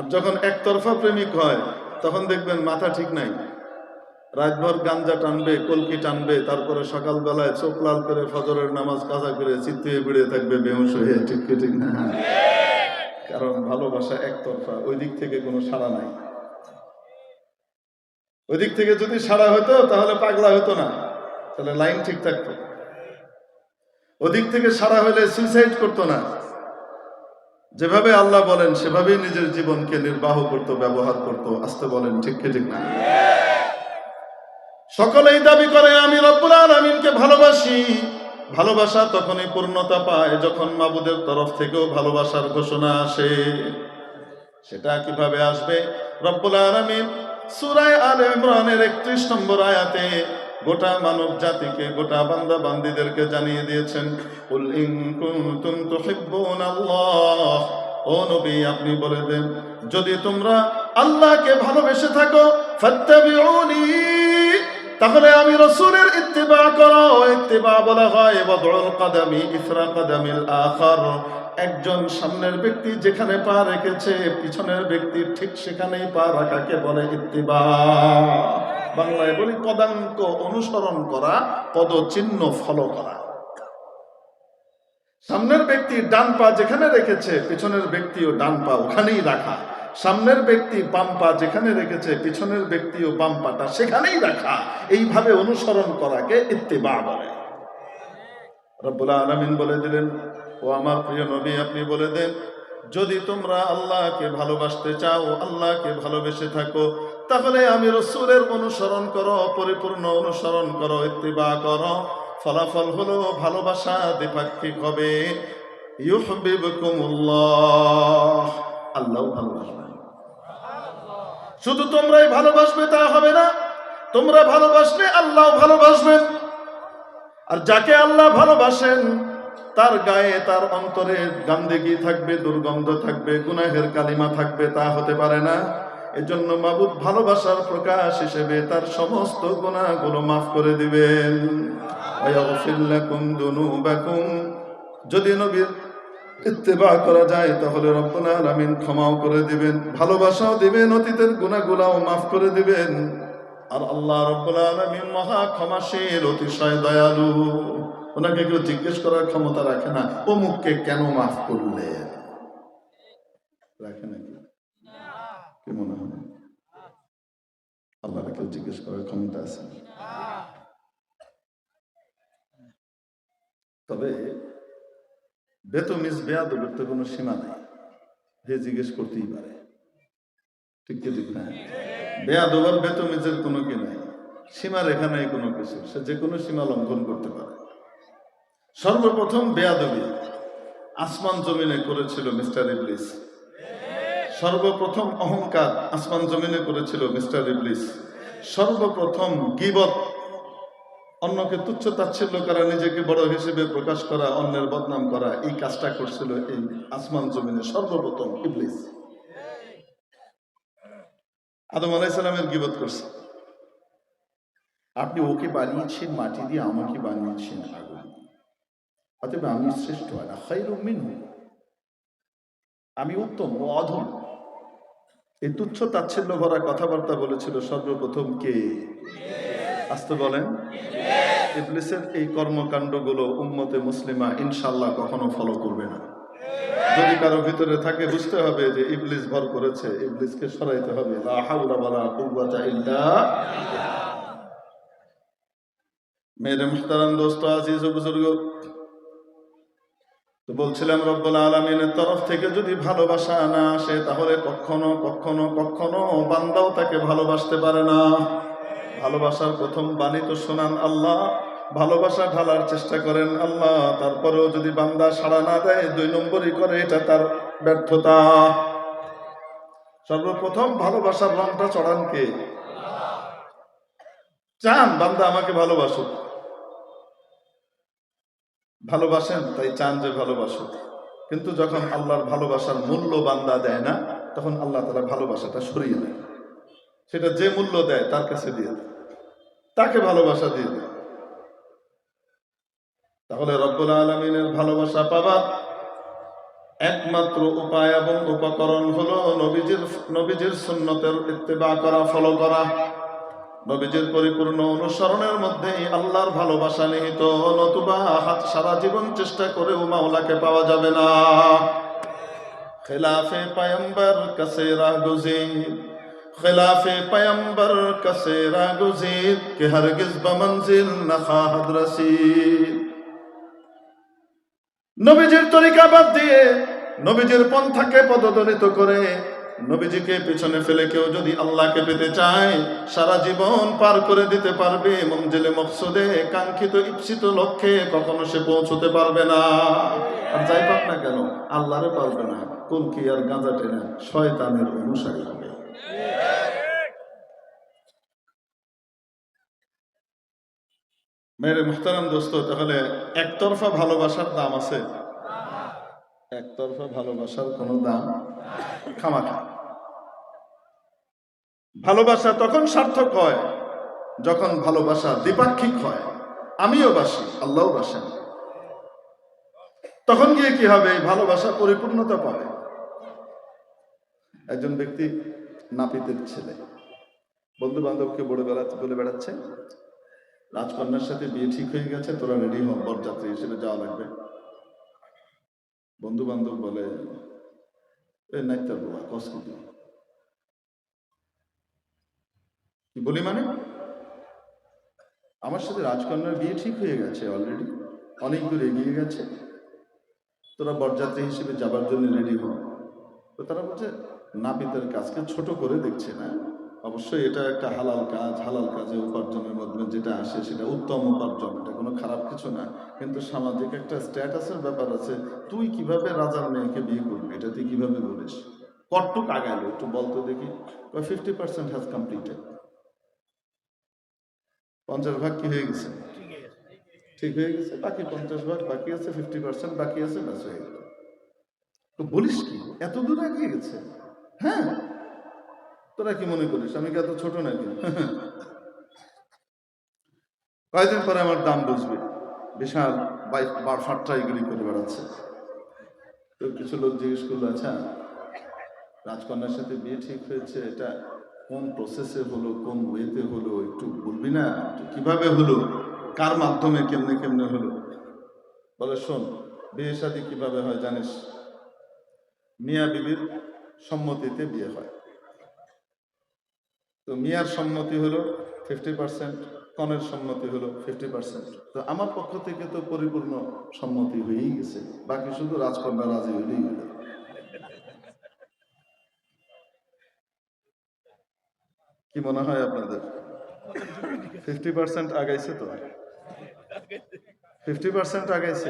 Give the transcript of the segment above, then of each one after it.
আর যখন একতরফা প্রেমিক হয়, তখন দেখবেন মাথা ঠিক নাই। রাতভর গাঞ্জা টানবে, কলকি টানবে, তারপরে সকালবেলায় চোখ লাল করে ফজরের নামাজ কাজা করে চিত্তিয়ে বিড়ে থাকবে, বেহুশ হয়ে, ঠিক ঠিক না? কারণ ভালোবাসা একতরফা, ওই দিক থেকে কোনো সাড়া নাই। ওই দিক থেকে যদি সাড়া হতো, তাহলে পাগলা হতো না। তাহলে লাইন ঠিক থাকতো। ওদিক থেকে সারা হলে সুইসাইড করতো না। যেভাবে আল্লাহ বলেন, সেভাবেই নিজের জীবনকে নির্বাহ করত, ব্যবহার করত, আসতে বলেন, ঠিক ঠিক না? সকলেই দাবি করে, আমি রব্বুল আলমিনকে ভালোবাসি। ভালোবাসা তখনই পূর্ণতা পায় যখন মাবুদের তরফ থেকেও ভালোবাসার ঘোষণা আসে। সেটা কীভাবে আসবে? রব্বুল আলমিন সুরায় আল ইমরানের একত্রিশ নম্বর আয়াতে গোটা মানব জাতিকে গোটা বান্দা বান্দিদেরকে জানিয়ে দিয়েছেন, কুল ইন কুনতুম তুহিব্বুনাল্লাহ ও নবী, আপনি বলে দেন, যদি তোমরা আল্লাহকে ভালোবেসে থাকো, ফাত্তাবিউনি, তাহলে আমি রসুলের ইত্তেবা করো ইত্তেবা বলা হয় বদল কাদামি ইসরা কাদামিল আখার। একজন সামনের ব্যক্তি যেখানে পা রেখেছে, পিছনের ব্যক্তি ঠিক সেখানেই পা রাখাকে বলে ইত্তিবা। বাংলায় বলি পদাঙ্ক অনুসরণ করা, পদচিহ্ন ফলো করা। সামনের ব্যক্তি ডান পা যেখানে রেখেছে, পিছনের ব্যক্তিও ডান পা ওখানেই রাখা। সামনের ব্যক্তি বাম পা যেখানে রেখেছে, পিছনের ব্যক্তিও বাম পাটা সেখানেই রাখা। এইভাবে অনুসরণ করাকে ইত্তেবা বলে। রব্বুল আলমিন বলে দিলেন, ও আমার প্রিয় নবী, আপনি বলে দেন যদি তোমরা আল্লাহকে ভালোবাসতে চাও, আল্লাহকে ভালোবেসে থাকো, তাহলে আমি রসুলের অনুসরণ করো, পরিপূর্ণ অনুসরণ করো, ইত্তিবা করো। ফলাফল হলো ভালোবাসা দ্বিপাক্ষিক হবে। ইউহবিবকুমুল্লাহ। আল্লাহ ভালোবাসবেন শুধু তোমরাই ভালোবাসবে তা হবে না, তোমরা ভালোবাসলে আল্লাহ ভালোবাসবেন। আর যাকে আল্লাহ ভালোবাসেন তার গায়ে তার অন্তরে গান্দেগি থাকবে, দুর্গন্ধ থাকবে, গুনাহের কালিমা থাকবে, তা হতে পারে না। এজন্য মাবুদ ভালোবাসার প্রকাশ হিসেবে তার সমস্ত গুণাগুলো মাফ করে দিবেন। যদি নবীর ইত্তেবা করা যায়, তাহলে রব্বুল আলামিন ক্ষমাও করে দিবেন, ভালোবাসাও দিবেন, অতীতের গুনাহগুলাও মাফ করে দিবেন। আর আল্লাহ রব্বুল আলামিন মহা ক্ষমাশীল, অতিশয় দয়ালু। ওনাকে কেউ জিজ্ঞেস করার ক্ষমতা রাখে না। ও মুখকে কেন মাফ করলে? রাখে নাকি মনে হয়? কেউ জিজ্ঞেস করার ক্ষমতা আছে? তবে বেতমিস বেয়াদবের তো কোনো সীমা নাই। হে জিজ্ঞেস করতেই পারে। ঠিক কি ঠিক না? বেয়াদব আর বেতমিজের কোনো কি নাই? সীমা রেখা নাই কোনো কিছু সে যে কোনো সীমা লঙ্ঘন করতে পারে। সর্বপ্রথম বেয়াদবি আসমান জমিনে করেছিল মিস্টার ইবলিস। সর্বপ্রথম অহংকার আসমান জমিনে করেছিল মিস্টার ইবলিস। সর্বপ্রথম গিবত, অন্যকে তুচ্ছ তাচ্ছিল্য করা, নিজেকে বড় হিসেবে প্রকাশ করা, অন্যের বদনাম করা, এই কাজটা করছিল এই আসমান জমিনে সর্বপ্রথম ইবলিস। আদম আলাইসালামের গিবত করছে। আপনি ওকে বানিয়েছেন, মাটি দিয়ে আমাকে বানিয়েছেন দিয়ে। অতএব আমি শ্রেষ্ঠ না। খাইরু মিনহু। আমি উত্তম ও অধম। এই তুচ্ছ তাচ্ছিল্য ভরা কথাবার্তা বলেছিল সর্বপ্রথম কে? আসতে বলেন। ইবলিসের এই কর্মকাণ্ডগুলো উম্মতে মুসলিমা ইনশাল্লাহ কখনো ফলো করবে না। যদি কারও ভিতরে থাকে, বুঝতে হবে যে ইবলিস ভর করেছে। ইবলিসকে সরাইতে হবে। মেরে মুহতারাম দোস্ত, আজিজ বুজুর্গ তো বলছিলাম, রব্বুল আলমিনের তরফ থেকে যদি ভালোবাসা না আসে, তাহলে কখনো কখনো কখনো বান্দাও তাকে ভালোবাসতে পারে না। ভালোবাসার প্রথম বাণী তো শোনান আল্লাহ, ভালোবাসা ঢালার চেষ্টা করেন আল্লাহ, তারপরেও যদি বান্দা সাড়া না দেয়, দুই নম্বরই করে, এটা তার ব্যর্থতা। সর্বপ্রথম ভালোবাসার রংটা চড়ান কে? চান বান্দা আমাকে ভালোবাসুক। ভালোবাসেন, তাই চান যে ভালোবাসো কিন্তু যখন আল্লাহর ভালোবাসার মূল্য বান্দা দেয় না, তখন আল্লাহ তারা ভালোবাসাটা সরিয়ে নেয়। সেটা যে মূল্য দেয়, তার কাছে দিয়ে দেয়। তাকে ভালোবাসা দিয়ে দেয়। তাহলে রব্বুল আলমিনের ভালোবাসা পাবা একমাত্র উপায় এবং উপকরণ হলো নবীজির নবীজির সুন্নতের ইত্তেবা করা ফলো করা। নবীজির পরিপূর্ণ অনুসরণের মধ্যেই আল্লাহর ভালোবাসা নিহিত, নতুবা হাত সারা জীবন চেষ্টা করেও মাওলাকে পাওয়া যাবে না। খেলাফে পায়ম্বর কাছে রাগুজির খেলাফে পায়ম্বর কাছে রাগুজির কে হরগিজ বমঞ্জিল না খাহাদ রসিদ নবীজির তরিকা বাদ দিয়ে নবীজির পন্থাকে পদদলিত করে নবীজিকে পিছনে ফেলে কেউ যদি আল্লাহকে পেতে চায়, সারা জীবন পার করে দিতে পারবে মঞ্জিলে মকসুদে, কাঙ্ক্ষিত ইচ্ছিত লক্ষ্যে কখনো সে পৌঁছতে পারবে না। আর যাই পাক না কেন, আল্লাহরে পারবে না। কুলকি আর গাঁজা টেনে শয়তানের অনুসারী হবে? মেরে মুহতারাম দোস্ত, তাহলে একতরফা ভালোবাসার দাম আছে? একতরফা ভালোবাসার কোনো দাম? খামাখা। ভালোবাসা তখন সার্থক হয়, যখন ভালোবাসা দ্বিপাক্ষিক হয়। আমিও বাসি আল্লাহও বাসেন। তখন গিয়ে কি হবে? এই ভালোবাসা পরিপূর্ণতা পাবে। একজন ব্যক্তি নাপিতের ছেলে। বন্ধু বান্ধবকে বলে বেড়াচ্ছে বলে বেড়াচ্ছে, রাজকন্যার সাথে বিয়ে ঠিক হয়ে গেছে, তোরা রেডি হ, বরযাত্রী হিসেবে যাওয়া লাগবে। বন্ধু বান্ধব বলে এই নাইতার বাবা কস কি বলি মানে? আমার সাথে রাজকন্যার বিয়ে ঠিক হয়ে গেছে অলরেডি অনেক দূর এগিয়ে গেছে। তোরা বরযাত্রী হিসেবে যাবার জন্য রেডি হ। তো তারা বলছে নাপিতের কাজকে ছোট করে দেখছে না। অবশ্যই এটা একটা হালাল কাজ, হালাল কাজে উপার্জনের মাধ্যমে যেটা আসে সেটা উত্তম উপার্জন। এটা কোনো খারাপ কিছু না। কিন্তু সামাজিক একটা স্ট্যাটাসের ব্যাপার আছে। তুই কীভাবে রাজার মেয়েকে বিয়ে করবি? এটা তুই কীভাবে বলিস? কটটুক আগাইলো। একটু বলতো দেখি। ফিফটি পার্সেন্ট হ্যাজ কমপ্লিটেড পঞ্চাশ ভাগ কি হয়ে গেছে? ঠিক হয়ে গেছে, বাকি পঞ্চাশ ভাগ বাকি আছে ফিফটি পার্সেন্ট বাকি আছে, ব্যাস হয়ে গেল। তো বলিস কি, এত দূর এগিয়ে গেছে? হ্যাঁ? তোরা কি মনে করিস, আমি কি এত ছোট নাকি? কয়েকদিন পরে আমার দাম বুঝবে? বিশাল বার ফাট্টাইগুলি করে বেড়াচ্ছে। তো কিছু লোক জিজ্ঞেস করল আচ্ছা রাজকন্যার সাথে বিয়ে ঠিক হয়েছে? এটা কোন প্রসেসে হলো, কোন ওয়েতে হলো, একটু বলবি না? কীভাবে হলো? কার মাধ্যমে কেমনে কেমনে হলো? বলে, শোন, বিয়ে শাদী কীভাবে হয় জানিস? মিয়া বিবির সম্মতিতে বিয়ে হয়। তো মিয়ার সম্মতি হলো ফিফটি পার্সেন্ট কনের সম্মতি হলো ফিফটি পার্সেন্ট তো আমার পক্ষ থেকে তো পরিপূর্ণ সম্মতি হয়েই গেছে। বাকি শুধু রাজকন্যা রাজি হইলেই হলো। কি মনে হয় আপনাদের? ফিফটি পার্সেন্ট আগাইছে তো? ফিফটি পার্সেন্ট আগাইছে?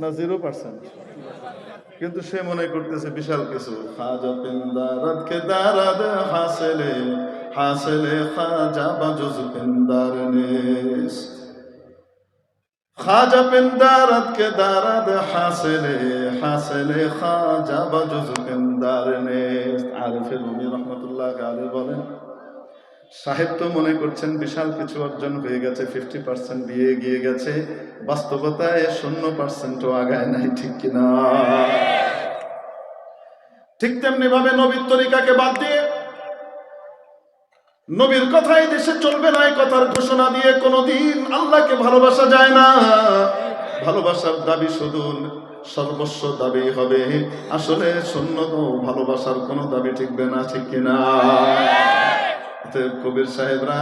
না জিরো পার্সেন্ট কিন্তু সে মনে করতেছে বিশাল কিছু। খাজা পিন্দারাত কে দারাদ হাসেলে কে দারাদ হাসেলে বলেন সাহিত্য মনে করছেন বিশাল কিছু অর্জন হয়ে গেছে ফিফটি পার্সেন্ট বিয়ে গিয়ে গেছে, বাস্তবতায় শূন্য পার্সেন্টও আগায় নাই, ঠিক কিনা ঠিক তেমনি ভাবে নবীর তরিকাকে বাদ দিয়ে নবীর কথাই দেশে চলবে না কথার ঘোষণা দিয়ে কোনোদিন আল্লাহকে ভালোবাসা যায় না। ভালোবাসার দাবি শুধু সর্বস্ব দাবি হবে। আসলে শূন্য ভালোবাসার কোনো দাবি ঠিকবে না, ঠিক কিনা কবির সাহেবরা,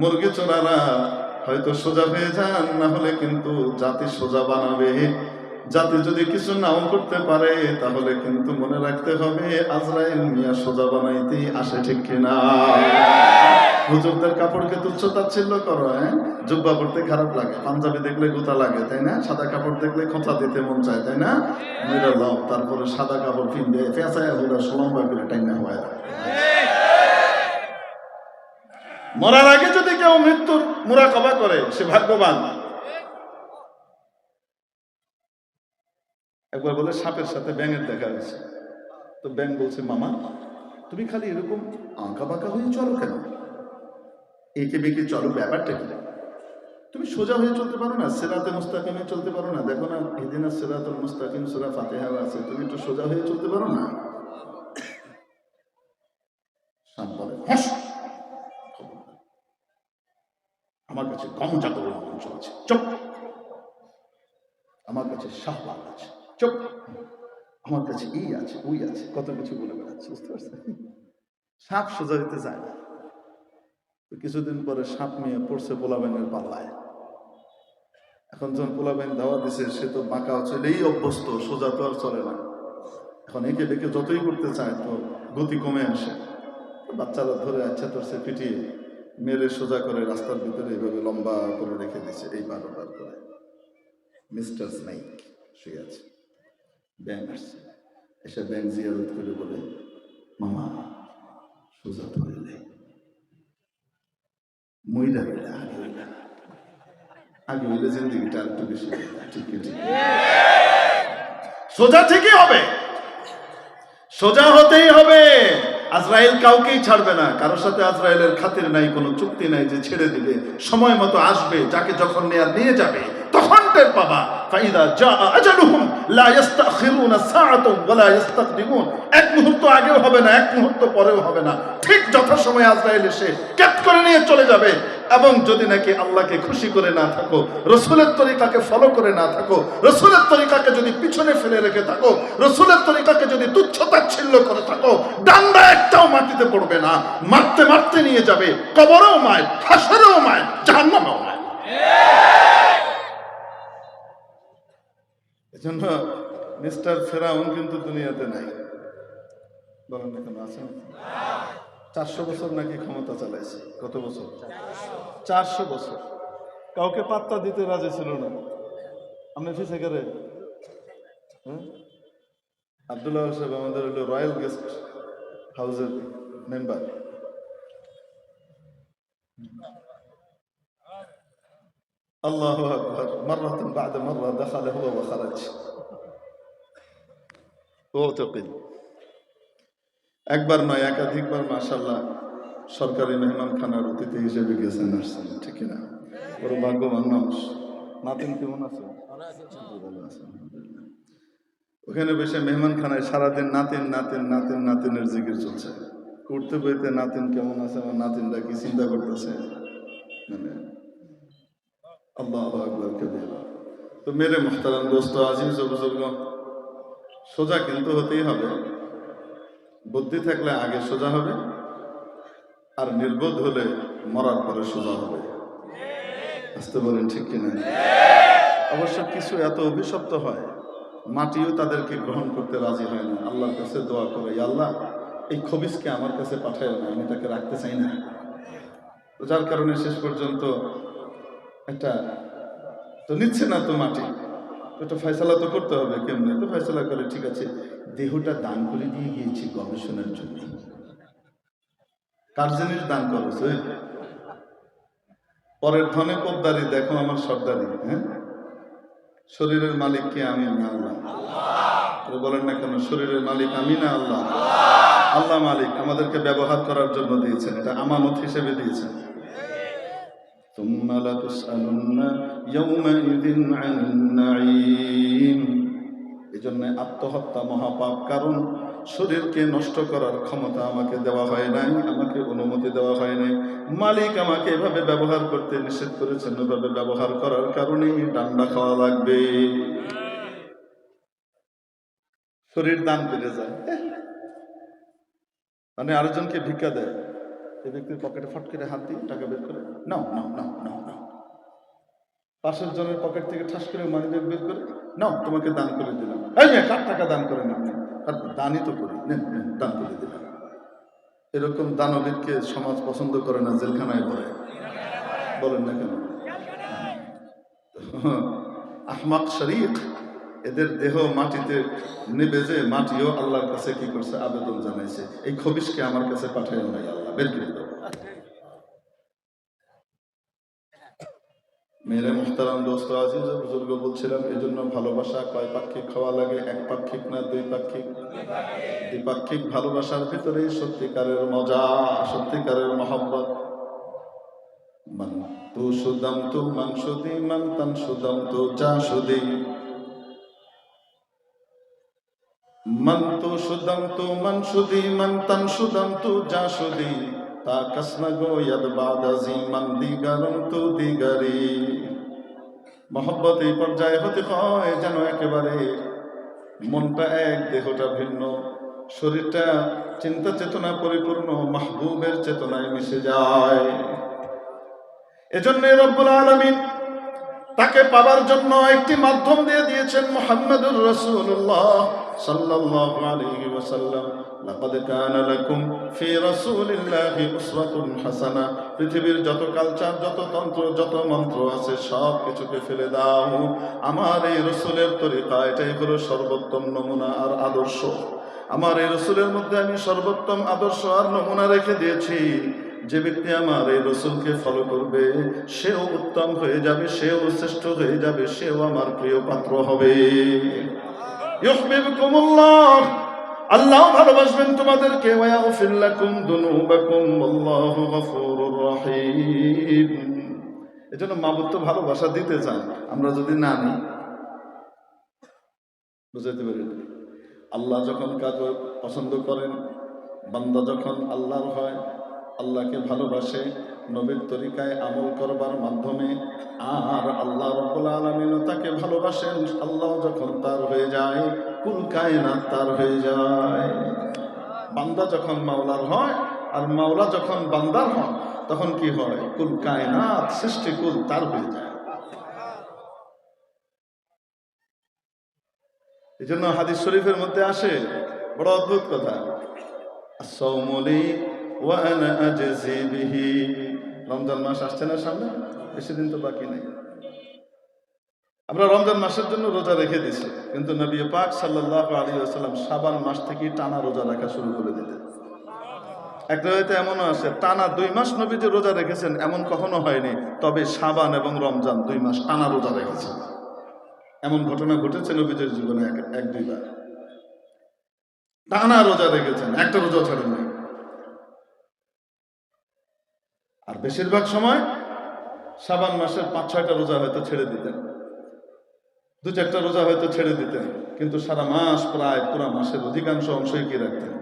মুরগি চোরারা হয়তো সোজা হয়ে যান, না হলে কিন্তু জাতি সোজা বানাবে। জাতি যদি কিছু নাও করতে পারে, তাহলে কিন্তু মনে রাখতে হবে, আজরাইল মিয়া সোজা বানাইতেই আসে ঠিক কিনা। হুজুরদের কাপড়কে তুচ্ছ তাচ্ছিল্য করো হ্যাঁ? জুব্বা পড়তে খারাপ লাগে, পাঞ্জাবি দেখলে গোতা লাগে, তাই না? সাদা কাপড় দেখলে খোঁচা দিতে মন চায়, তাই না? মেয়েরা দাও তারপরে সাদা কাপড় কিনবে পেঁচায় হুদা লম্বা করে টাইনা হয় মরার আগে যদি কেউ মৃত্যুর মুরাকবা করে, সে ভাগ্যবান। একবার বলে সাপের সাথে ব্যাঙের দেখা হয়েছে। তো ব্যাঙ বলছে, মামা, তুমি খালি এরকম আঁকা বাঁকা হয়ে চলো কেন? এঁকে বেঁকে চলো, ব্যাপারটা কি? তুমি সোজা হয়ে চলতে পারো না, সেরাতে মুস্তাকিমে চলতে পারো না। দেখো না, এদিন সেরাতুল মুস্তাকিম, সুরা ফাতেহা আছে। তুমি একটু সোজা হয়ে চলতে পারো না? সাপ বলে "হ্যাস!" আমার কাছে কম জাগরণ আমার কাছে শাহবাগ আছে। চুপ। আমার কাছে এই আছে, ওই আছে। কত কিছু বলে বেড়াচ্ছে, বুঝতে পারছেন? সাপ সোজা হইতে চায় না। কিছুদিন পরে সাপ নিয়ে পড়ছে পোলাবেনের পাল্লায়। এখন যখন পোলাবেন দাওয়া দিছে, সে তো বাঁকা চলেই অভ্যস্ত, সোজা তো আর চলে না। এখন একে ডেকে যতই করতে চায় তো গতি কমে আসে। বাচ্চারা ধরে আচ্ছা সে পিটিয়ে মেরে সোজা করে রাস্তার ভিতরে এইভাবে লম্বা করে রেখে দিছে এই বার বার করে। মিস্টার স্নাইক, শুয়ে আছে। ব্যাং আসছে এসে ব্যাং জিয়ারত করে বলে মামা সোজা ধরে নেই মহিলা আগে আগে হইলে জিন্দিগিটা একটু বেশি ঠিক সোজা ঠিকই হবে সোজা হতেই হবে আজরাইল কাউকেই ছাড়বে না কারোর সাথে আজরাইলের খাতির নাই কোনো চুক্তি নাই যে ছেড়ে দিবে সময় মতো আসবে যাকে যখন নেয়ার নিয়ে যাবে টের পাবা। ফাইদা জা আজালুহুম, লা ইস্তাখিরুনা সাআতাও ওয়া লা ইস্তাকদিমুন এক মুহূর্ত আগেও হবে না, এক মুহূর্ত পরেও হবে না। ঠিক যথাসময়ে আজরাইল এসে ক্যাপ করে নিয়ে চলে যাবে। এবং যদি নাকি আল্লাহকে খুশি করে না থাকো, রসুলের তরিকাকে ফলো করে না থাকো, রসুলের তরিকাকে যদি পিছনে ফেলে রেখে থাকো, রসুলের তরিকাকে যদি তুচ্ছ তাচ্ছিল্য করে থাকো, ডান্ডা একটাও মাটিতে পড়বে না। মারতে মারতে নিয়ে যাবে, কবরেও মায়, হাসরেও মায়, জাহান্নামেও মায়। এজন্য মিস্টার ফেরাউন কিন্তু দুনিয়াতে নাই। বলেন না কেন আছেন চারশো বছর নাকি ক্ষমতা চালাইছে? কত বছর? চারশো বছর। কাউকে পাত্তা দিতে রাজি ছিল না। আপনি ফিসে করে আবদুল্লাহ সাহেব আমাদের হলো রয়্যাল গেস্ট হাউসের মেম্বার। আল্লাহ আকবর। মাররাতান বাদা মাররা, দাখালা হুয়া ওয়া খারাজ। ও তকিল একবার নয়, একাধিকবার মাশাল্লাহ সরকারি মেহমান খানার অতিথি হিসেবে গেছেন, আসছেন, ঠিক না বড় ভাগ্যবান মানুষ। নাতিন কেমন আছে। ওখানে বসে মেহমান খানায় সারাদিন নাতিন নাতিন নাতিন, নাতিনের জিকির চলছে। উঠতে বইতে নাতিন কেমন আছে? আমার নাতিনটা কি চিন্তা করতেছে? মানে আল্লাহ আকবর কবিরা তো মেরে মোহতারাম দোস্ত, আজিজ ও বুজুর্গ, সোজা কিন্তু হতেই হবে। বুদ্ধি থাকলে আগে সোজা হবে, আর নির্বোধ হলে মরার পরে সোজা হবে। আসতে বলেন ঠিক কিনা? অবশ্য কিছু এত অভিশপ্ত হয়, মাটিও তাদেরকে গ্রহণ করতে রাজি হয় না। আল্লাহর কাছে দোয়া করে আল্লাহ, এই খবিসকে আমার কাছে পাঠায় না, আমি তাকে রাখতে চাই না। যার কারণে শেষ পর্যন্ত একটা তো নিচ্ছে না তো মাটি। তো একটা ফয়সালা তো করতে হবে কেমনে? তো ফয়সালা করে, ঠিক আছে। দেহটা দান করে দিয়ে গিয়েছি গবেষণার জন্য। কার জিনিস দান করছে পরের ধনে পদ্মারি দেখো আমার সর্দারি হ্যাঁ? শরীরের মালিক কে আমি না আল্লাহ? বলেন না কেন, শরীরের মালিক আমি না আল্লাহ! আল্লাহ মালিক আমাদেরকে ব্যবহার করার জন্য দিয়েছেন, এটা আমানত হিসেবে দিয়েছেন। ثم لتسألن يومئذ عن النعيم এজন্য আত্মহত্যা মহাপাপ কারণ শরীরকে নষ্ট করার ক্ষমতা আমাকে দেওয়া হয় নাই আমাকে অনুমতি দেওয়া হয় নাই মালিক আমাকে এভাবে ব্যবহার করতে নিষেধ করেছেন এভাবে ব্যবহার করার কারণেই ডান্ডা খাওয়া লাগবে শরীর দান করে যায় মানে আরেকজনকে ভিক্ষা দেয় এই ব্যক্তির পকেটে ফট করে হাত দিয়ে টাকা বের করে, নাও নাও নাও নাও নাও। পাশের জনের পকেট থেকে ঠাস করে মানি ব্যাগ বের করে, নাও, তোমাকে দান করে দিলাম। এই মেয়ে কার টাকা দান করেন আপনি? দানই তো করি। দান করে দিলাম। এরকম দানবীরকে সমাজ পছন্দ করে না, জেলখানায় পড়ে বলেন না কেন? আহমাক শরীফ এদের দেহ মাটিতে নেবে যে মাটিও আল্লাহর কাছে কি করছে? আবেদন জানাইছে। এই খবিশকে আমার কাছে পাঠাই নাই আল্লাহ। বের মুখতারাম দোস্ত আজিজ, বুজুর্গ বলছিলাম এই জন্য ভালোবাসা কয় পাক্ষিক খাওয়া লাগে? এক পাক্ষিক না দুই পাক্ষিক? দ্বিপাক্ষিক ভালোবাসার ভিতরে সত্যিকারের মজা, সত্যিকারের মহব্বত। মান তু সুদম তু মান সুদি মান তান সুদম তু যা সুদি। মন্তু সুদন্তু মনসুদি মন্তন সুদন্তু জাসুদি তা কসনগো ইয়দ বাদাজি, মন দিগরন্তু দিগরি। মহব্বত এই পর্যায়ে হতে হয় যেন একেবারে মনটা এক, দেহটা ভিন্ন, শরীরটা চিন্তা চেতনা পরিপূর্ণ, মাহবুবের চেতনায় মিশে যায়। এজন্য রব্বুল আলমিন তাকে পাবার জন্য একটি মাধ্যম দিয়ে দিয়েছেন মোহাম্মদুর রসুল্লাহ সাল্লাল্লাহু আলাইহি ওয়াসাল্লাম। লাকাদ কানা লাকুম ফি রাসূলিল্লাহি উসওয়াতুন হাসানা। পৃথিবীর যত কালচার, যত তন্ত্র, যত মন্ত্র আছে, সব কিছুকে ফেলে দাও। আমার এই রসুলের তরিকা এটাই হলো সর্বোত্তম নমুনা আর আদর্শ। আমার এই রসুলের মধ্যে আমি সর্বোত্তম আদর্শ আর নমুনা রেখে দিয়েছি। যে ব্যক্তি আমার এই রসুলকে ফলো করবে, সেও উত্তম হয়ে যাবে, সেও শ্রেষ্ঠ হয়ে যাবে, সেও আমার প্রিয় পাত্র হবে। আল্লাহ ভালোবাসবেন তোমাদেরকে। এজন্য মাবুদ তো ভালোবাসা দিতে চান আমরা যদি না নিই, বুঝাইতে পারি আল্লাহ যখন কাজ পছন্দ করেন, বান্দা যখন আল্লাহর হয় আল্লাহকে ভালোবাসে, নবীর তরিকায় আমল করবার মাধ্যমে, আর আল্লাহ রব্বুল আলমিনও তাকে ভালোবাসেন, আল্লাহ যখন তার হয়ে যায়, কুল কায়নাত তার হয়ে যায়। বান্দা যখন মাওলার হয়, আর মাওলা যখন বান্দার হয়, তখন কি হয়? কুল কায়নাত সৃষ্টি কুল তার হয়ে যায়। এই জন্য হাদিস শরীফের মধ্যে আসে, বড় অদ্ভুত কথা। সৌমলি ওয়ানা রমজান মাস আসছে না সামনে? বেশি দিন তো বাকি নেই। আমরা রমজান মাসের জন্য রোজা রেখে দিছি কিন্তু নবী পাক সাল্লাল্লাহু আলাইহি ওয়াসাল্লাম শাবান মাস থেকে টানা রোজা রাখা শুরু করে দিতেন একটা হয়তো এমনও আছে, টানা দুই মাস নবী যে রোজা রেখেছেন এমন কখনো হয়নি, তবে সাবান এবং রমজান দুই মাস টানা রোজা রেখেছেন এমন ঘটনা ঘটেছে নবীদের জীবনে এক এক দুইবার। টানা রোজা রেখেছেন, একটা রোজা ছাড়েন নাই আর বেশিরভাগ সময় সাবান মাসের পাঁচ, ছয়টা রোজা হয়তো ছেড়ে দিতেন। দু, চারটা রোজা হয়তো ছেড়ে দিতেন, কিন্তু সারা মাস প্রায় পুরো মাসের অধিকাংশ অংশই কি রাখতেন?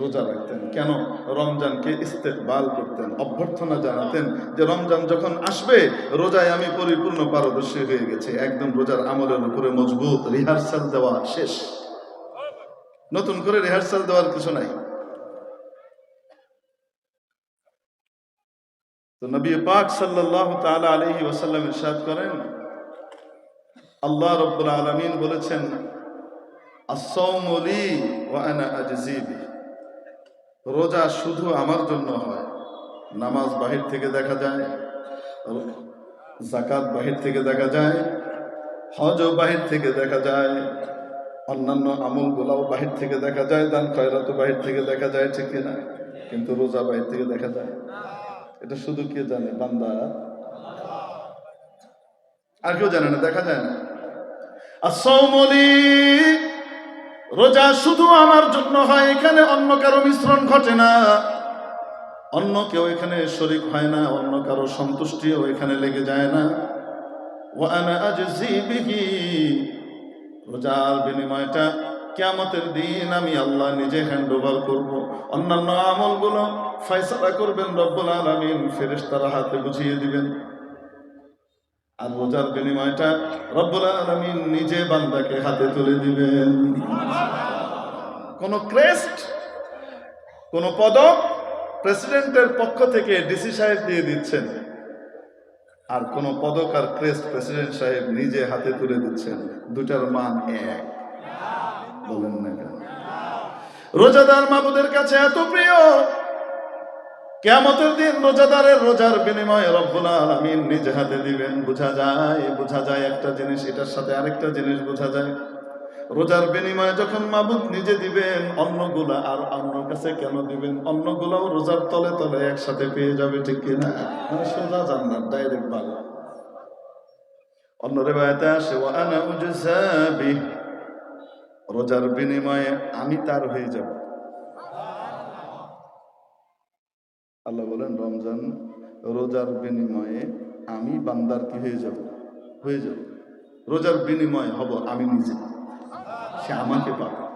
রোজা রাখতেন। কেন? রমজানকে ইস্তেকবাল করতেন, অভ্যর্থনা জানাতেন যে রমজান যখন আসবে, রোজায় আমি পরিপূর্ণ পারদর্শী হয়ে গেছি। একদম রোজার আমলের উপরে মজবুত রিহার্সাল দেওয়া শেষ। নতুন করে রিহার্সাল দেওয়ার কিছু নাই। তো নবী পাক সাল্লাল্লাহু তাআলা আলাইহি ওসাল্লাম ইরশাদ করেন, আল্লাহ রাব্বুল আলামিন বলেছেন, আস-সাওমু লি ওয়া আনা আজজি বি। রোজা শুধু আমার জন্য হয়, নামাজ বাহির থেকে দেখা যায় জাকাত বাহির থেকে দেখা যায়, হজও বাহির থেকে দেখা যায়, অন্যান্য আমলগুলাও বাহির থেকে দেখা যায়, দান খয়রাতও বাহির থেকে দেখা যায়, ঠিক কিনা? কিন্তু রোজা বাহির থেকে দেখা যায়। এটা শুধু কে জানে বান্দা আর কেউ জানে না, দেখা যায় না। রোজা শুধু আমার জন্য হয়, এখানে অন্য কারও মিশ্রণ ঘটে না। অন্য কেউ এখানে শরিক হয় না, অন্য কারও সন্তুষ্টিও এখানে লেগে যায় না। রোজার বিনিময়টা কেয়ামতের দিন আমি আল্লাহ নিজে হ্যান্ড ওভার করব। অন্যান্য আমলগুলো ফয়সালা করবেন রব্বুল আলমিন, ফেরেশতারা হাতে বুঝিয়ে দিবেন। আর রোজার বিনিময়টা রব্বুল আলমিন নিজে বান্দাকে হাতে তুলে দিবেন। কোন ক্রেস্ট, কোন পদক প্রেসিডেন্টের পক্ষ থেকে ডিসি সাহেব দিয়ে দিচ্ছেন। আর কোন পদক আর ক্রেস্ট প্রেসিডেন্ট সাহেব নিজে হাতে তুলে দিচ্ছেন। দুটার মান এক। বলেন না কেন? রোজাদার মাবুদের কাছে এত প্রিয়। কেমতের দিন রোজাদারের রোজার বিনিময়ে রব্বুল আলামিন নিজ হাতে দিবেন। বোঝা যায় বোঝা যায় একটা জিনিস, এটার সাথে আরেকটা জিনিস বোঝা যায়। রোজার বিনিময়ে যখন মাবুদ নিজে দিবেন, অন্যগুলা আর অন্য কাছে কেন দিবেন? অন্যগুলাও রোজার তলে তলে একসাথে পেয়ে যাবে, ঠিক কিনা? মানে সোজা জান্নাত ডাইরেক্ট ভালো অন্য রেবায়তে আসে, ওয়া আনা উজসাবি রোজার বিনিময়ে আমি তার হয়ে যাব। আল্লাহ বলেন, রমজান রোজার বিনিময়ে আমি বান্দার কি হয়ে যাব? হয়ে যাব। রোজার বিনিময় হব আমি নিজে। সে আমাকে পাবে।